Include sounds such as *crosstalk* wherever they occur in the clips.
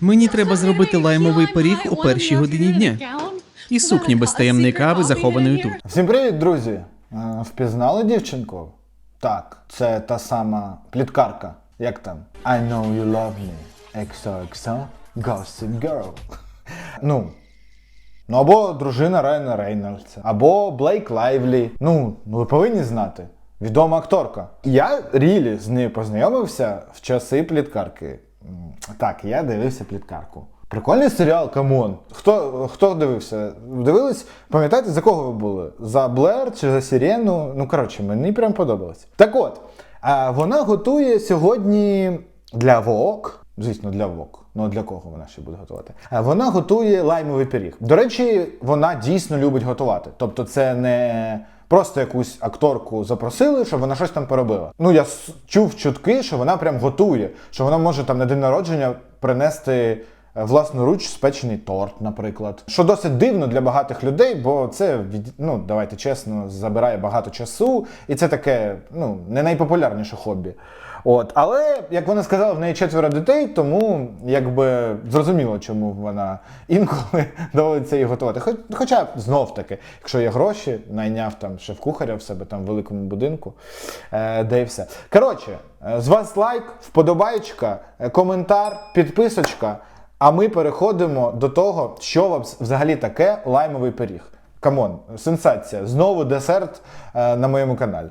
Мені треба зробити лаймовий пиріг у першій годині дня. І сукні без таємної кави, захованої тут. Всім привіт, друзі! Впізнали дівчинку? Так, це та сама пліткарка. Як там? I know you love me. XOXO Gossip Girl. *laughs* Ну. Ну або дружина Райана Рейнольдса, або Блейк Лайвлі. Ну, ну ви повинні знати. Відома акторка. Я рілі з нею познайомився в часи пліткарки. Так, я дивився пліткарку. Прикольний серіал, камон. Хто, хто дивився? Дивились? Пам'ятаєте, за кого ви були? За Блер чи за Сірену? Ну, коротше, мені прям подобалось. Так от, вона готує сьогодні для ВОК. Звісно, для ВОК. Ну для кого вона ще буде готувати? Вона готує лаймовий пиріг. До речі, вона дійсно любить готувати. Тобто, це не просто якусь акторку запросили, щоб вона щось там поробила. Ну я чув чутки, що вона прям готує, що вона може там на день народження принести. власну Власноруч спечений торт, наприклад, що досить дивно для багатих людей, бо це ну давайте чесно, забирає багато часу, і це таке ну не найпопулярніше хобі. От, але як вона сказала, в неї четверо дітей, тому якби зрозуміло, чому вона інколи *laughs* доводиться її готувати. Хоч, хоча знов таки, якщо є гроші, найняв там шеф-кухаря в себе там в великому будинку, е, де і все. Коротше, е, з вас лайк, вподобайка, е, коментар, підписочка. А ми переходимо до того, що вам взагалі таке лаймовий пиріг. Камон, сенсація. Знову десерт е, на моєму каналі.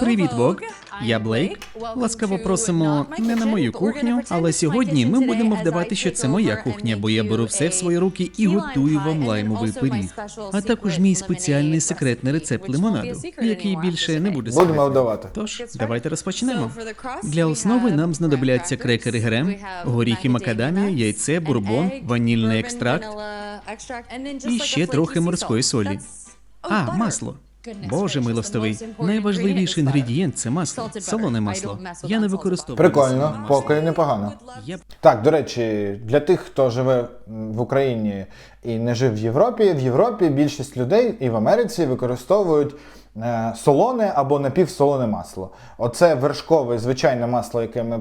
Привіт, Вог. Я Блейк. Ласкаво просимо не на мою кухню, але сьогодні ми будемо вдавати, що це моя кухня, бо я беру все в свої руки і готую вам лаймовий пиріг. А також мій спеціальний секретний рецепт лимонаду, який більше не буде Будемо секретом. вдавати. Тож, давайте розпочнемо. Для основи нам знадобляться крекери грем, горіхи макадамія, яйце, бурбон, ванільний екстракт і ще трохи морської солі. А, масло. Боже милостивий, найважливіший інгредієнт це масло, солоне масло. Я не використовую Прикольно, поки непогано. Так, до речі, для тих, хто живе в Україні і не жив в Європі, в Європі більшість людей і в Америці використовують солоне або напівсолоне масло. Оце вершкове звичайне масло, яке ми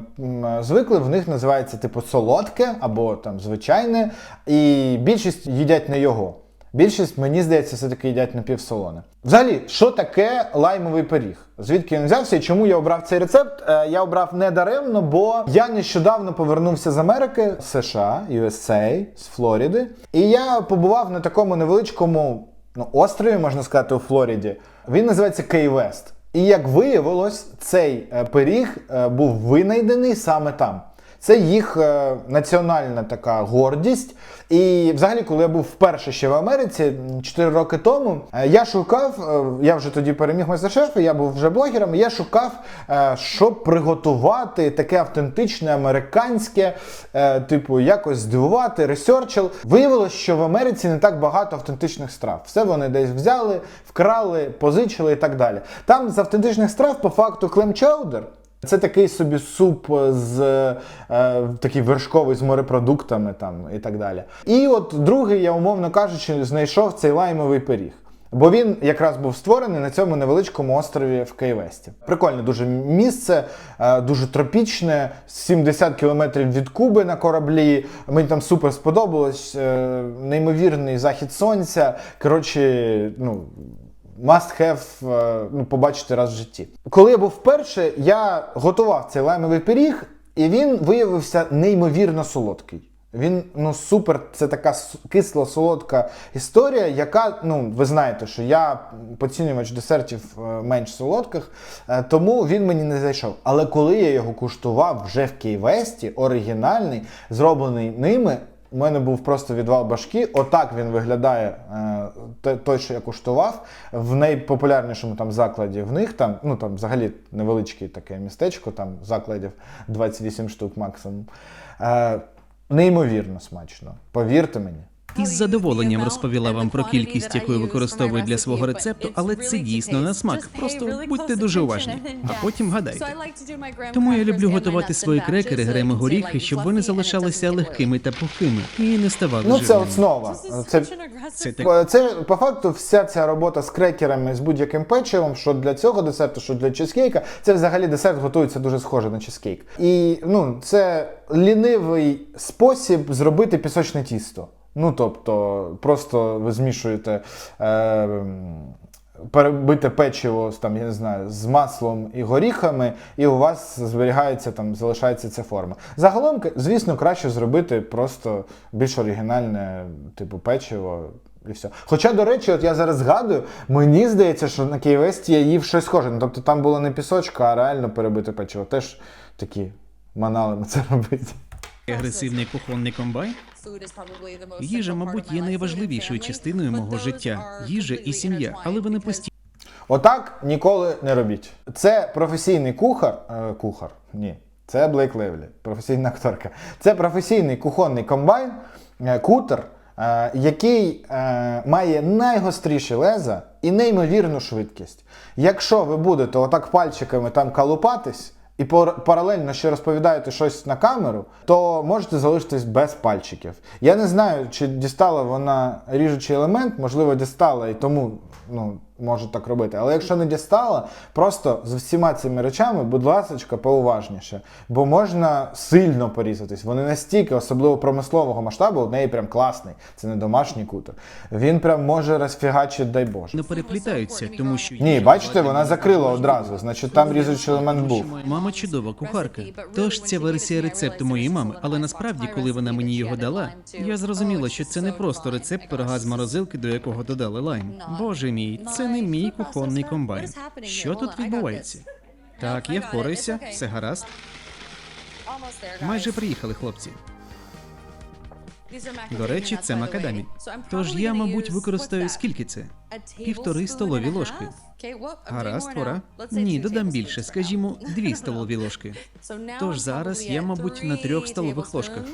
звикли, в них називається типу солодке або там звичайне, і більшість їдять не його. Більшість, мені здається, все-таки їдять напівсолоне. Взагалі, що таке лаймовий пиріг? Звідки він взявся і чому я обрав цей рецепт? Е, я обрав не даремно, бо я нещодавно повернувся з Америки, США, USA, з Флориди. І я побував на такому невеличкому ну, острові, можна сказати, у Флориді. Він називається Кей-Вест. І як виявилось, цей е, пиріг е, був винайдений саме там. Це їх е, національна така гордість. І взагалі, коли я був вперше ще в Америці 4 роки тому, е, я шукав, е, я вже тоді переміг майстер-шефа, я був вже блогером, я шукав, щоб приготувати таке автентичне американське, типу, якось здивувати, ресерчил. Виявилось, що в Америці не так багато автентичних страв. Все вони десь взяли, вкрали, позичили і так далі. Там з автентичних страв, по факту, клем-чаудер, це такий собі суп з е, такий вершковий з морепродуктами там і так далі. І от другий, я умовно кажучи, знайшов цей лаймовий пиріг. Бо він якраз був створений на цьому невеличкому острові в Кейвесті. Прикольне дуже місце, е, дуже тропічне, 70 кілометрів від Куби на кораблі. Мені там супер сподобалось. е, Неймовірний захід сонця. Коротше, ну. Must have е, ну, побачити раз в житті. Коли я був вперше, я готував цей лаймовий пиріг, і він виявився неймовірно солодкий. Він ну супер, це така кисла солодка історія, яка, ну ви знаєте, що я поцінювач десертів е, менш солодких, е, тому він мені не зайшов. Але коли я його куштував вже в Кейвесті, оригінальний, зроблений ними, у мене був просто відвал башки. Отак він виглядає е, той, що я куштував в найпопулярнішому там закладі. В них там, ну там взагалі невеличке таке містечко, там закладів 28 штук максимум. Е, неймовірно смачно. Повірте мені. Із задоволенням розповіла вам про кількість, яку я використовую для свого рецепту, але це дійсно на смак. Просто будьте дуже уважні, а потім гадайте. Тому я люблю готувати свої крекери, греми горіхи, щоб вони залишалися легкими та пухкими і не ставали Ну це жирними. основа. Це Це так. Це по факту вся ця робота з крекерами з будь-яким печивом, що для цього десерту, що для чизкейка, це взагалі десерт готується дуже схоже на чизкейк. І ну, це лінивий спосіб зробити пісочне тісто. Ну тобто, просто ви змішуєте. Е, Перебите печиво там, я не знаю, з маслом і горіхами, і у вас зберігається там, залишається ця форма. Загалом, звісно, краще зробити просто більш оригінальне, типу, печиво. І все. Хоча, до речі, от я зараз згадую, мені здається, що на Києвесті я їв щось схоже. Ну, тобто там було не пісочка, а реально перебите печиво. Теж такі маналами це робити. Агресивний кухонний комбайн. Їжа, мабуть, є найважливішою частиною мого життя. Їжа і сім'я, але вони постійно. Отак ніколи не робіть. Це професійний кухар. Е, кухар. Ні. Це Блейк Левлі, професійна акторка. Це професійний кухонний комбайн, е, кутер, е, який е, має найгостріші леза і неймовірну швидкість. Якщо ви будете отак пальчиками там калупатись, і пар- паралельно ще розповідаєте щось на камеру, то можете залишитись без пальчиків. Я не знаю, чи дістала вона ріжучий елемент, можливо, дістала і тому ну, може так робити. Але якщо не дістала, просто з всіма цими речами, будь ласка, поуважніше. Бо можна сильно порізатись. Вони настільки, особливо промислового масштабу, у неї прям класний. Це не домашній кутер. Він прям може розфігачити, дай Боже. не переплітаються, тому що Ні, бачите, вона закрила одразу, значить там різучий елемент був. мама чудова кухарка. Тож ця версія рецепту моєї мами, але насправді, коли вона мені його дала, я зрозуміла, що це не просто рецепт пирога з морозилки, до якого додали лайм. Боже мій, це не мій кухонний комбайн. Що тут відбувається? Так, я впораюся, все гаразд. Майже приїхали, хлопці. До речі, це макадамі. Тож я, мабуть, використаю скільки це? Півтори столові ложки. Гаразд, пора. Ні, додам більше, скажімо, *laughs* дві столові ложки. Тож зараз я, мабуть, на трьох столових ложках. *laughs*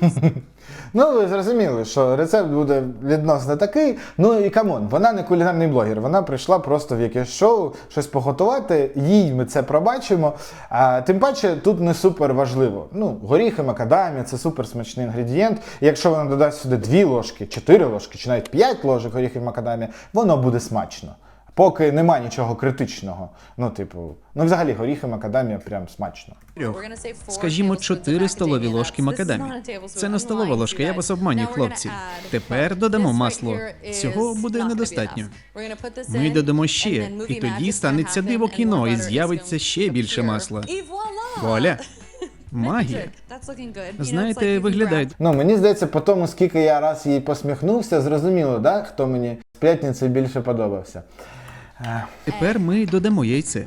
Ну, ви зрозуміли, що рецепт буде відносно такий. Ну і камон, вона не кулінарний блогер. Вона прийшла просто в якесь шоу щось поготувати. Їй ми це пробачимо. А тим паче тут не супер важливо. Ну, горіхи, макадамія це супер смачний інгредієнт. І якщо вона додасть сюди дві ложки, чотири ложки, чи навіть п'ять ложок горіхів макадамія, воно буде смачно. Поки нема нічого критичного. Ну, типу, ну взагалі горіхи макадамія прям смачно. Скажімо, чотири столові ложки макадамі. Це не столова ложка, я вас обманюю, хлопці. Тепер додамо масло. Цього буде недостатньо. Ми додамо ще, і тоді станеться диво кіно, і з'явиться ще більше масла. Вуаля! *laughs* Магія. Знаєте, виглядає Ну, мені здається, по тому, скільки я раз їй посміхнувся, зрозуміло, да, хто мені з п'ятниці більше подобався. Тепер ми додамо яйце.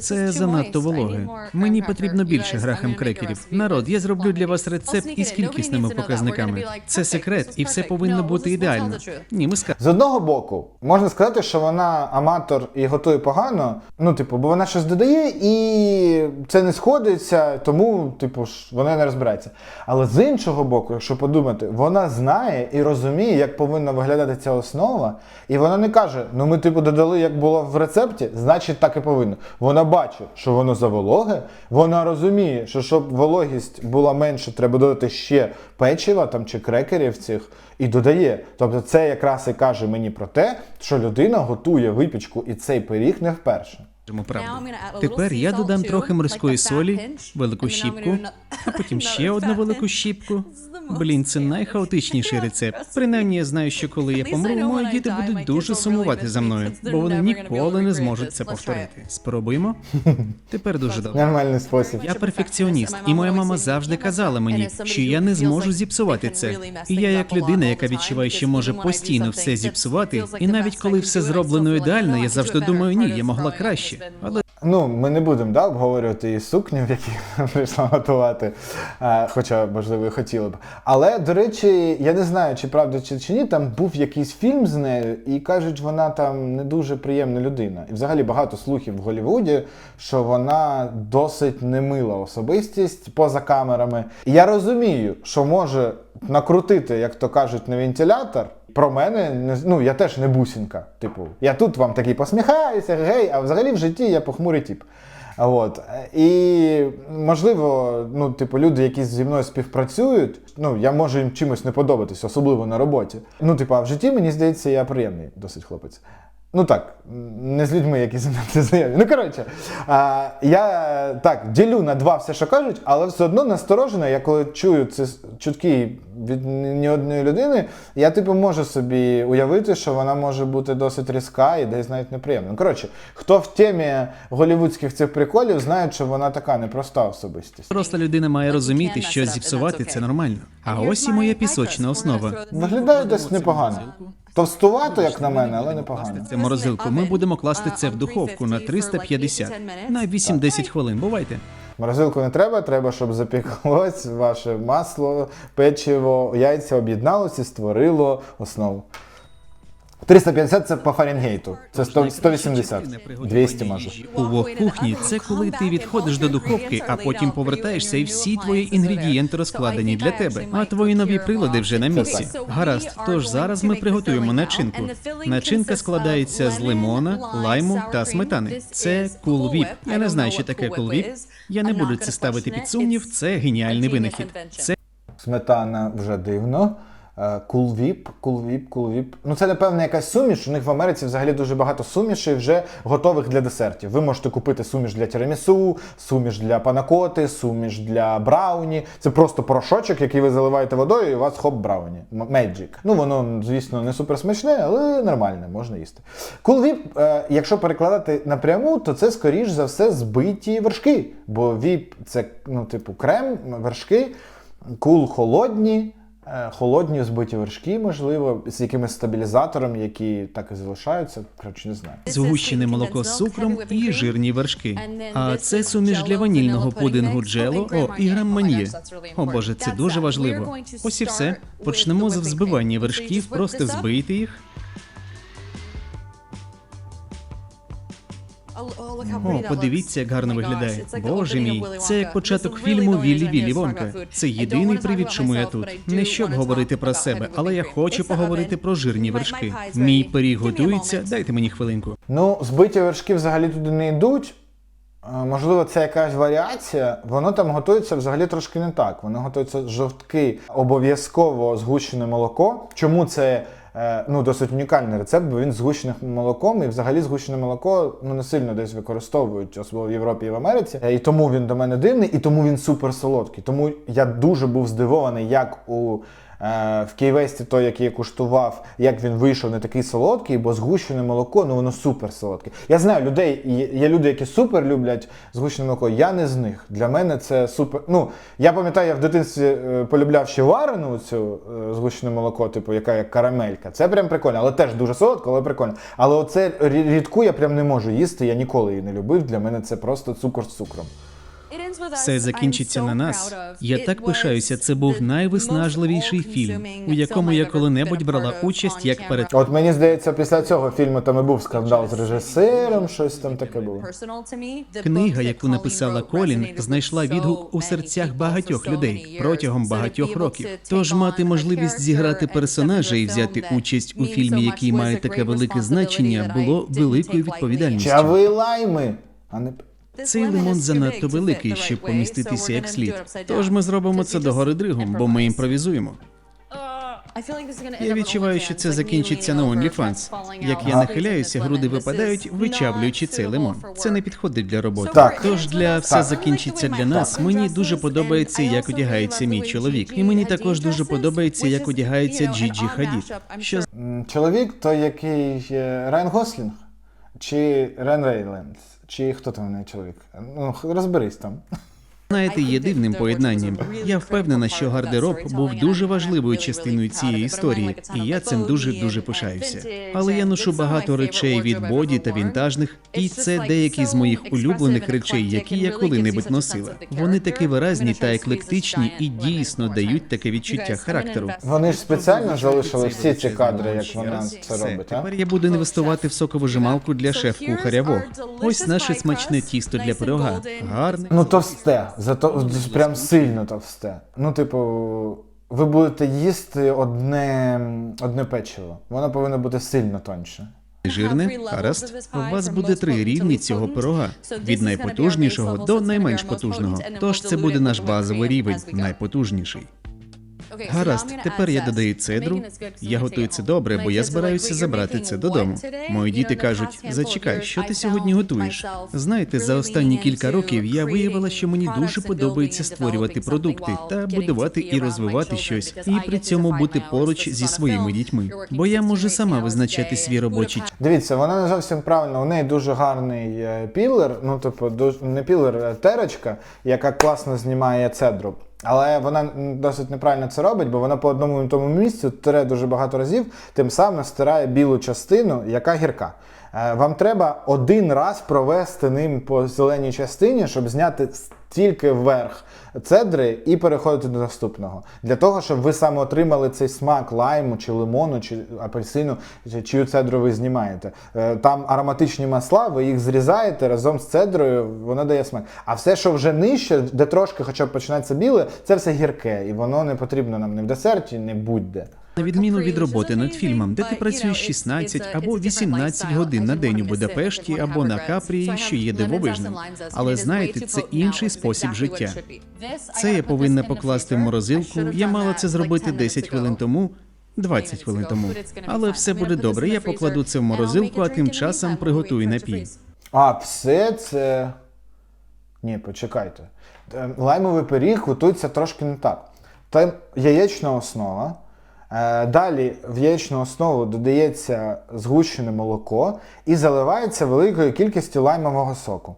Це занадто вологе. Мені потрібно більше грахам крекерів. Народ, я зроблю для вас рецепт із кількісними показниками. Це секрет, і все повинно бути ідеально. Ні, ми скажемо. З одного боку, можна сказати, що вона аматор і готує погано. Ну, типу, бо вона щось додає, і це не сходиться, тому, типу, ж, вона не розбирається. Але з іншого боку, якщо подумати, вона знає і розуміє, як повинна виглядати ця основа, і вона не каже: ну ми, типу, додали, як було в рецепті, значить так і повинно. Вона бачить, що воно завологе, вона розуміє, що щоб вологість була менше, треба додати ще печива там чи крекерів цих і додає. Тобто це якраз і каже мені про те, що людина готує випічку і цей пиріг не вперше. Правду. Тепер я додам трохи морської солі, велику щіпку, *laughs* а потім ще одну велику щіпку. Блін, це найхаотичніший *laughs* рецепт. Принаймні, я знаю, що коли я помру, мої діти будуть дуже сумувати за мною, бо вони ніколи не зможуть це повторити. Спробуємо. *laughs* Тепер дуже добре. Нормальний спосіб. Я перфекціоніст, і моя мама завжди казала мені, що я не зможу зіпсувати це. І я, як людина, яка відчуває, що може постійно все зіпсувати, і навіть коли все зроблено ідеально, я завжди думаю, ні, я могла краще. Але Ну, ми не будемо да, обговорювати її сукню, в якій *laughs* прийшла готувати, а, хоча, можливо, і хотіли б. Але, до речі, я не знаю, чи правда чи, чи ні, там був якийсь фільм з нею, і кажуть, вона там не дуже приємна людина. І взагалі багато слухів в Голлівуді, що вона досить немила особистість поза камерами. І я розумію, що може накрутити, як то кажуть, на вентилятор. Про мене не ну я теж не бусінка. Типу, я тут вам такий посміхаюся, гей, а взагалі в житті я похмурий тип. От. І можливо, ну, типу, люди, які зі мною співпрацюють, ну, я можу їм чимось не подобатись, особливо на роботі. Ну, типу, а в житті, мені здається, я приємний досить хлопець. Ну так, не з людьми, які зі мною знайомі. Ну коротше, а, я так ділю на два все, що кажуть, але все одно насторожено, я коли чую ці чутки від ні одної людини, я типу можу собі уявити, що вона може бути досить різка і десь навіть неприємна. Ну, Коротше, хто в темі голівудських цих приколів, знає, що вона така непроста особистість. Просто людина має розуміти, що зіпсувати це нормально. А ось і моя пісочна основа. Виглядає десь непогано. Товстувато, як на мене, але непогано. Це морозилку. Ми будемо класти це в духовку на 350 на 8-10 хвилин. Бувайте. Морозилку не треба, треба, щоб запіклось ваше масло, печиво, яйця об'єдналося і створило основу. 350 це по Фаренгейту. Це 100, 180. 200 може. У вок-кухні це коли ти відходиш до духовки, а потім повертаєшся, і всі твої інгредієнти розкладені для тебе. А твої нові прилади вже на місці. Гаразд, тож зараз ми приготуємо начинку. Начинка складається з лимона, лайму та сметани. Це Cool Я не знаю, що таке Cool Whip. Я не буду це ставити під сумнів. Це геніальний винахід. Це Сметана вже дивно. Е, Кулвіп, кулвіп, кулвіп. Ну це напевно якась суміш. У них в Америці взагалі дуже багато сумішей вже готових для десертів. Ви можете купити суміш для тірамісу, суміш для панакоти, суміш для брауні. Це просто порошочок, який ви заливаєте водою, і у вас хоп брауні. Меджик. Ну воно, звісно, не супер смачне, але нормальне, можна їсти. Кулвіп, е, якщо перекладати напряму, то це скоріш за все збиті вершки. Бо віп це ну, типу крем, вершки, кул холодні. Е, Холодні збиті вершки, можливо, з якимось стабілізатором, які так і залишаються. Коротше, не знаю. згущене молоко з цукром і жирні вершки. А це суміш для ванільного пудингу джело. О, і грамманьє. О боже, це дуже важливо. Ось і все. Почнемо з взбивання вершків, просто збийте їх. О, подивіться, як гарно виглядає. Боже мій, це як початок фільму Віллі Віллі Вонка. Це єдиний привід, чому я тут. Не щоб говорити про себе, але я хочу поговорити про жирні вершки. Мій пиріг готується. Дайте мені хвилинку. Ну, збиті вершки взагалі туди не йдуть. Е, Можливо, це якась варіація. Воно там готується взагалі трошки не так. Воно готується жовтки, обов'язково згущене молоко. Чому це ну, досить унікальний рецепт, бо він згущений молоком, і взагалі згущене молоко ну, не сильно десь використовують, особливо в Європі і в Америці. Е, І тому він до мене дивний, і тому він супер солодкий. Тому я дуже був здивований, як у Е, в Кейвесті той, який я куштував, як він вийшов не такий солодкий, бо згущене молоко, ну воно супер солодке. Я знаю людей, є- є люди, які супер люблять згущене молоко. Я не з них. Для мене це супер. Ну я пам'ятаю, я в дитинстві е, полюбляв ще варену цю е, згущене молоко, типу, яка як карамелька. Це прям прикольно, але теж дуже солодко, але прикольно. Але оце рідку я прям не можу їсти. Я ніколи її не любив. Для мене це просто цукор з цукром. Все закінчиться на нас. Я так пишаюся. Це був найвиснажливіший фільм, у якому я коли-небудь брала участь як перед От мені здається, після цього фільму там і був скандал з режисером, щось там таке було. Книга, яку написала Колін, знайшла відгук у серцях багатьох людей протягом багатьох років. Тож мати можливість зіграти персонажа і взяти участь у фільмі, який має таке велике значення, було великою відповідальністю. Чави лайми, а не Цей лимон занадто великий, щоб поміститися як слід. Тож ми зробимо це догори дригом, бо ми імпровізуємо. Я відчуваю, що це закінчиться на OnlyFans. Як я нахиляюся, груди випадають, вичавлюючи цей лимон. Це не підходить для роботи. Так. Тож для все закінчиться для нас. Мені дуже подобається, як одягається мій чоловік, і мені також дуже подобається, як одягається Джіджі Хадід. Що чоловік, той який е, Райан Гослінг, чи Рен Рейлендс, чи хто там не чоловік? Ну, розберись там. Знаєте, є дивним поєднанням. Я впевнена, що гардероб був дуже важливою частиною цієї історії, і я цим дуже дуже пишаюся. Але я ношу багато речей від боді та вінтажних, і це деякі з моїх улюблених речей, які я коли-небудь носила. Вони такі виразні та еклектичні і дійсно дають таке відчуття характеру. Вони ж спеціально залишили всі ці кадри, як вона це робить, а? тепер я буду інвестувати в соковижималку для шеф-кухаря Вог. Ось наше смачне тісто для пирога. Гарне. Ну товсте, зато прям сильно товсте. Ну, типу, ви будете їсти одне, одне печиво. Воно повинно бути сильно тоньше. Жирне, гаразд. У вас буде три рівні цього пирога від найпотужнішого до найменш потужного. Тож це буде наш базовий рівень, найпотужніший. Гаразд, тепер я додаю цедру. Я готую це добре, бо я збираюся забрати це додому. Мої діти кажуть: зачекай, що ти сьогодні готуєш? Знаєте, за останні кілька років я виявила, що мені дуже подобається створювати продукти та будувати і розвивати щось, і при цьому бути поруч зі своїми дітьми. Бо я можу сама визначати свій робочий Дивіться, вона не зовсім правильно. У неї дуже гарний е, пілер, ну типу, не пілер, а терочка, яка класно знімає цедру. Але вона досить неправильно це робить, бо вона по одному і тому місцю тире дуже багато разів, тим самим стирає білу частину, яка гірка. Е, Вам треба один раз провести ним по зеленій частині, щоб зняти тільки вверх цедри і переходити до наступного. Для того, щоб ви саме отримали цей смак лайму чи лимону, чи апельсину, чи- чию цедру ви знімаєте. Е, Там ароматичні масла, ви їх зрізаєте разом з цедрою, воно дає смак. А все, що вже нижче, де трошки хоча б починається біле, це все гірке, і воно не потрібно нам ні в десерті, ні будь-де. На відміну від роботи над фільмом, де ти працюєш 16 або 18 годин на день у Будапешті або на Капрії, що є дивовижним. Але знаєте, це інший спосіб життя. Це я повинна покласти в морозилку. Я мала це зробити 10 хвилин тому. 20 хвилин тому. Але все буде добре. Я покладу це в морозилку, а тим часом приготую напій. А все це. Ні, почекайте. Е, Лаймовий пиріг готується трошки не так. Там яєчна основа. Е, Далі в яєчну основу додається згущене молоко і заливається великою кількістю лаймового соку.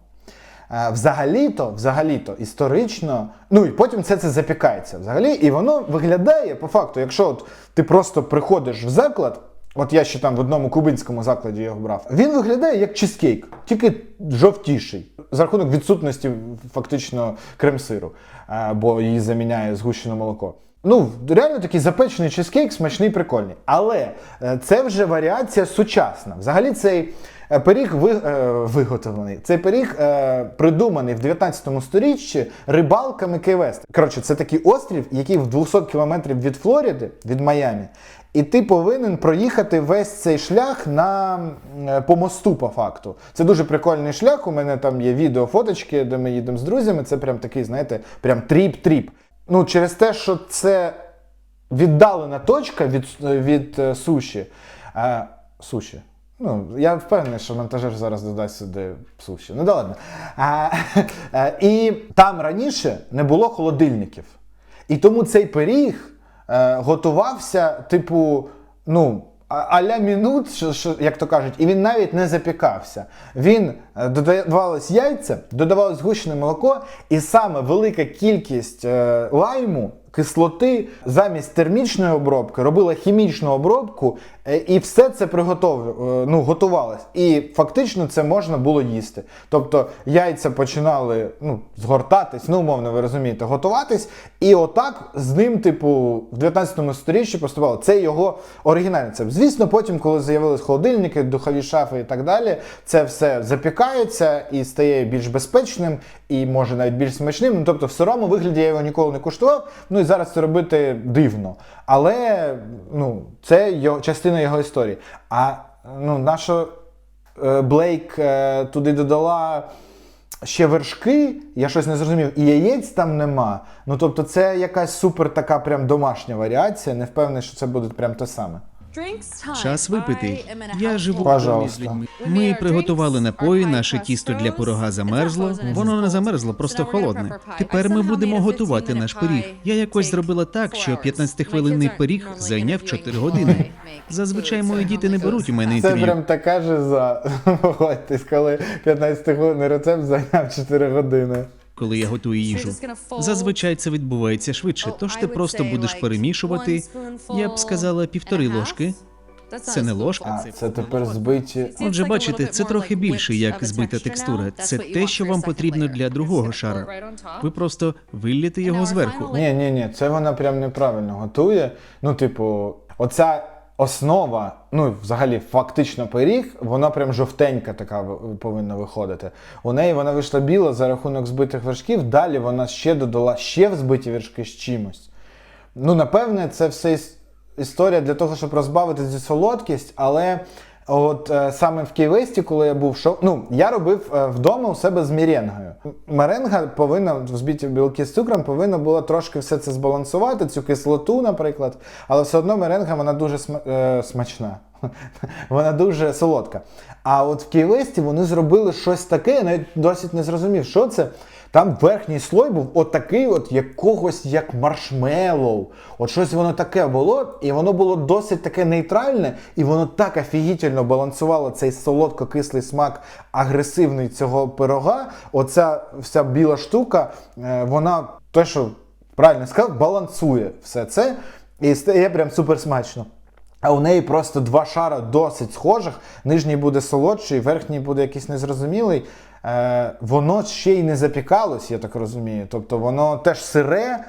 Е, Взагалі-то, взагалі-то, історично, ну і потім це, це запікається взагалі, і воно виглядає по факту, якщо от ти просто приходиш в заклад, от я ще там в одному кубинському закладі його брав, він виглядає як чизкейк, тільки жовтіший. За рахунок відсутності фактично крем-сиру, е, бо її заміняє згущене молоко. Ну, реально такий запечений чизкейк, смачний, прикольний. Але е, це вже варіація сучасна. Взагалі цей е, пиріг ви, е, виготовлений. Цей пиріг е, придуманий в 19 сторіччі рибалками Кей-Вест. Коротше, це такий острів, який в 200 кілометрів від Флориди, від Майамі. І ти повинен проїхати весь цей шлях на, е, по мосту, по факту. Це дуже прикольний шлях. У мене там є відео, фоточки, де ми їдемо з друзями. Це прям такий, знаєте, прям тріп-тріп. Ну, через те, що це віддалена точка від, від е, суші. Е, суші. Ну, я впевнений, що монтажер зараз додасть сюди суші. Ну да ладно. А, е, і там раніше не було холодильників. І тому цей пиріг е, готувався, типу, ну. А-ля мінут, що, що, як то кажуть, і він навіть не запікався. Він е, додавалось яйця, додавалось згущене молоко, і саме велика кількість е, лайму, кислоти замість термічної обробки робила хімічну обробку, е, і все це приготов... е, ну, готувалось. І фактично це можна було їсти. Тобто яйця починали ну, згортатись, ну умовно, ви розумієте, готуватись, і отак з ним, типу, в 19 сторіччі поступало. Це його оригінальний рецепт. Звісно, потім, коли з'явились холодильники, духові шафи і так далі, це все запікається і стає більш безпечним, і може навіть більш смачним. Ну, тобто, в сирому вигляді я його ніколи не куштував. Ну і зараз це робити дивно. Але ну, це його, частина його історії. А ну, наша е, Блейк е, туди додала ще вершки, я щось не зрозумів, і яєць там нема. Ну тобто, це якась супер така прям домашня варіація. Не впевнений, що це буде прям те саме. Час випити. Я живу з людьми. Ми приготували напої, наше тісто для пирога замерзло. Воно не замерзло, просто холодне. Тепер ми будемо готувати наш пиріг. Я якось зробила так, що 15-хвилинний пиріг зайняв 4 години. Зазвичай мої діти не беруть у мене Це інтерв'ю. прям така жиза. Погодьтесь, *laughs* коли 15 хвилинний рецепт зайняв 4 години. Коли я готую їжу. Зазвичай це відбувається швидше, тож ти просто будеш перемішувати. Я б сказала півтори ложки. Це не ложка, А, це тепер збиті. Отже, бачите, це трохи більше як збита текстура. Це те, що вам потрібно для другого шару. Ви просто виллєте його зверху. Ні, ні, ні, це вона прям неправильно готує. Ну, типу, оця основа, ну, взагалі, фактично пиріг, вона прям жовтенька така повинна виходити. У неї вона вийшла біла за рахунок збитих вершків, далі вона ще додала ще взбиті вершки з чимось. Ну, напевне, це все історія для того, щоб розбавити цю солодкість, але. От е, саме в Києвесті, коли я був шо... ну я робив е, вдома у себе з міренгою. Меренга повинна взбиті білки з цукром, повинна була трошки все це збалансувати, цю кислоту, наприклад. Але все одно меренга вона дуже сма- е, смачна. *laughs* вона дуже солодка. А от в Києвесті вони зробили щось таке, я навіть досить не зрозумів, що це. Там верхній слой був отакий, от якогось як маршмеллоу. От щось воно таке було, і воно було досить таке нейтральне, і воно так офігітельно балансувало цей солодко-кислий смак агресивний цього пирога. Оця вся біла штука, е, вона те, що правильно сказав, балансує все це. І стає прям супер смачно. А у неї просто два шара досить схожих. Нижній буде солодший, верхній буде якийсь незрозумілий. Е, воно ще й не запікалось, я так розумію. Тобто воно теж сире,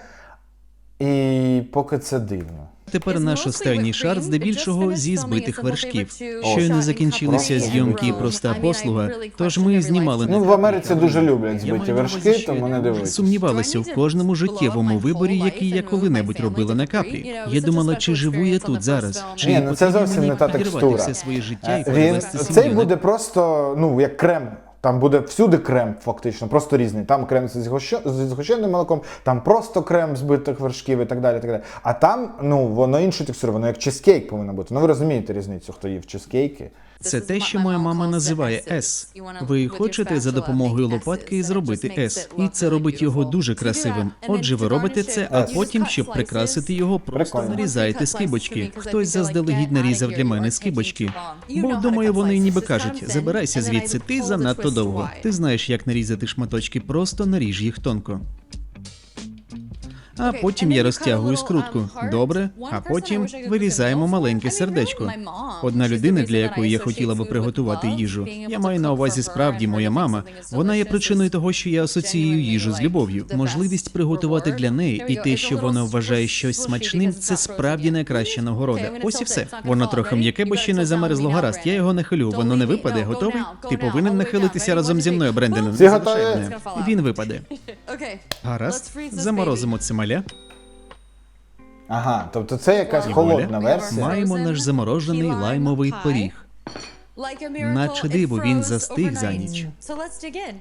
і поки це дивно. Тепер наш останній шар здебільшого зі збитих вершків. Щойно закінчилися зйомки і проста послуга, тож ми знімали Ну, в Америці дуже люблять збиті вершки, тому не дивитися. Сумнівалася в кожному життєвому виборі, який я коли-небудь робила на каплі. Я думала, чи живу я тут зараз, чи Ні, ну це зовсім не та текстура. все своє життя і Він, цей буде просто, ну, як крем. Там буде всюди крем, фактично, просто різний. Там крем згущ- зі згущеним молоком, там просто крем збитих вершків і так далі. так далі. А там, ну, воно іншу текстуру, воно як чизкейк повинно бути. Ну ви розумієте різницю, хто їв чизкейки. Це те, що моя мама називає С. Ви хочете за допомогою лопатки зробити С, і це робить його дуже красивим. Отже, ви робите це, а потім, щоб прикрасити його, просто нарізаєте скибочки. Хтось заздалегідь нарізав для мене скибочки. Бо думаю, вони ніби кажуть: забирайся звідси, ти занадто довго. Ти знаєш, як нарізати шматочки, просто наріж їх тонко. А потім я розтягую скрутку. Добре, а потім вирізаємо маленьке сердечко. Одна людина, для якої я хотіла би приготувати їжу. Я маю на увазі справді моя мама. Вона є причиною того, що я асоціюю їжу з любов'ю. Можливість приготувати для неї і те, що вона вважає щось смачним, це справді найкраща нагорода. Ось і все. Воно трохи м'яке, бо ще не замерзло гаразд. Я його нахилю. Воно не випаде. Готовий? Ти повинен нахилитися разом зі мною, мене. Він випаде. Гаразд, заморозимо це маля. Ага, тобто це якась холодна версія. Маємо наш заморожений лаймовий пиріг. Наче диво, він застиг за ніч.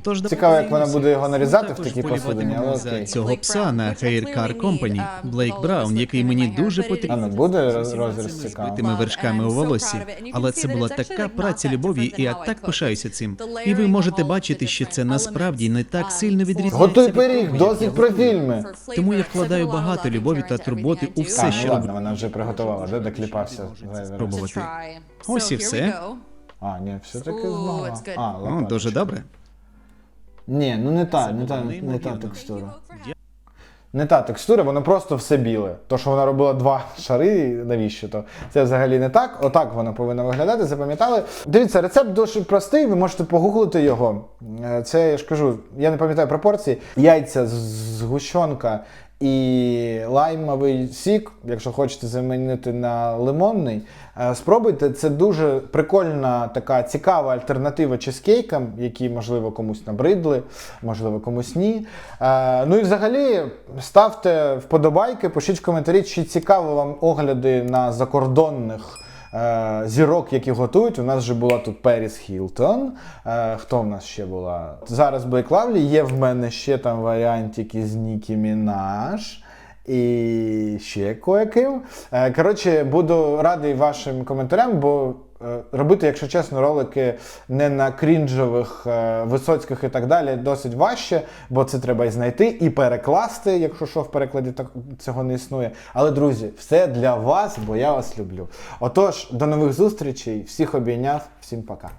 Тож Цікаво, як вона буде його нарізати в такій посудині, але окей. цього пса на Hair Car Company, Блейк Браун, який мені дуже А потрібен. ну буде роз- розріз цікаво. Тими вершками у волосі, але це була така праця любові, і я так пишаюся цим. І ви можете бачити, що це насправді не так сильно відрізняється. Готуй пиріг, досить про фільми. Тому я вкладаю багато любові та турботи у все, що ну ладно, вона вже приготувала, де докліпався. Спробувати. Ось і все. А, ні, все-таки змогла. it's good. А, Ну, лопаточка. дуже добре. Ні, ну не та, не та, не та текстура. Не та текстура, воно просто все біле. То, що вона робила два *laughs* шари, навіщо то? Це взагалі не так. Отак воно повинно виглядати, запам'ятали. Дивіться, рецепт дуже простий, ви можете погуглити його. Е, Це я ж кажу, я не пам'ятаю пропорції. Яйця, з- згущенка і лаймовий сік, якщо хочете замінити на лимонний. Е, Спробуйте, це дуже прикольна така цікава альтернатива чизкейкам, які, можливо, комусь набридли, можливо, комусь ні. Е, Ну і взагалі ставте вподобайки, пишіть в коментарі, чи цікаво вам огляди на закордонних. Е, Зірок, які готують. У нас вже була тут Періс Хілтон. Е, Хто в нас ще була? Зараз Блейк Лавлі. Є в мене ще там варіантики з Нікі Мінаш. І ще кое-ким. Е, Коротше, буду радий вашим коментарям, бо робити, якщо чесно, ролики не на крінжових е, висоцьких і так далі досить важче, бо це треба і знайти, і перекласти, якщо що в перекладі так, цього не існує. Але, друзі, все для вас, бо я вас люблю. Отож, до нових зустрічей, всіх обійняв, всім пока.